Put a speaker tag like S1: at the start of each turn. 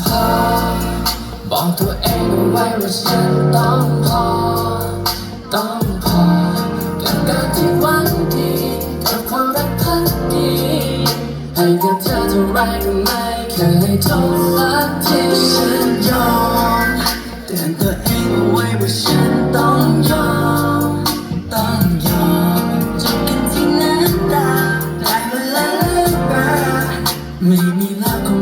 S1: พอบอกตัวเองไว้ว่าฉันต้องพอ ต้องพอกับการที่วังดีกัความรักพักดีให้กับเธอเท่าไรก็ไม่เคย
S2: จบสักที Mais les miracles